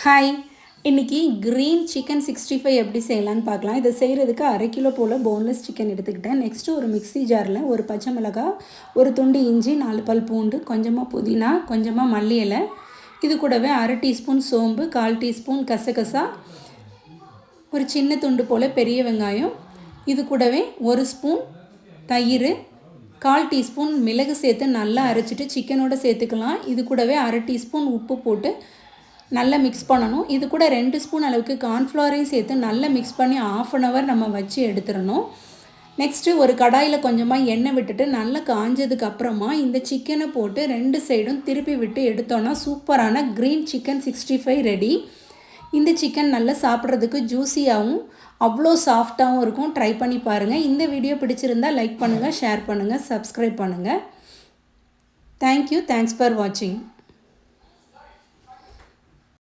Hi. இன்றைக்கி green chicken sixty five எப்படி செய்யலான்னு பார்க்கலாம். இதை செய்கிறதுக்கு அரை கிலோ போல் போன்லெஸ் சிக்கன் எடுத்துக்கிட்டேன். நெக்ஸ்ட்டு ஒரு மிக்ஸி ஜாரில் ஒரு பச்சை மிளகாய் ஒரு துண்டு இஞ்சி நாலு பல் பூண்டு கொஞ்சமாக புதினா கொஞ்சமாக மல்லி இலை இது கூடவே அரை டீஸ்பூன் சோம்பு கால் டீஸ்பூன் கசகசா ஒரு சின்ன துண்டு போல் பெரிய வெங்காயம் இது கூடவே ஒரு ஸ்பூன் தயிர் கால் டீஸ்பூன் மிளகு சேர்த்து நல்லா அரைச்சிட்டு சிக்கனோடு சேர்த்துக்கலாம். இது கூடவே அரை டீஸ்பூன் உப்பு போட்டு நல்லா மிக்ஸ் பண்ணணும். இது கூட ரெண்டு ஸ்பூன் அளவுக்கு கார்ன்ஃப்ளவரையும் சேர்த்து நல்லா மிக்ஸ் பண்ணி ஆஃப் அன் ஹவர் நம்ம வச்சு எடுத்துடணும். நெக்ஸ்ட்டு ஒரு கடாயில் கொஞ்சமாக எண்ணெய் விட்டுட்டு நல்லா காஞ்சதுக்கு அப்புறமா இந்த சிக்கனை போட்டு ரெண்டு சைடும் திருப்பி விட்டு எடுத்தோன்னா சூப்பரான green chicken sixty five ready இந்த சிக்கன் நல்லா சாப்பிட்றதுக்கு ஜூஸியாகவும் அவ்வளோ சாஃப்டாகவும் இருக்கும். ட்ரை பண்ணி பாருங்கள் இந்த வீடியோ பிடிச்சிருந்தால் லைக் பண்ணுங்கள் ஷேர் பண்ணுங்கள் சப்ஸ்கிரைப் பண்ணுங்கள் தேங்க்யூ தேங்க்ஸ் ஃபார் வாட்சிங்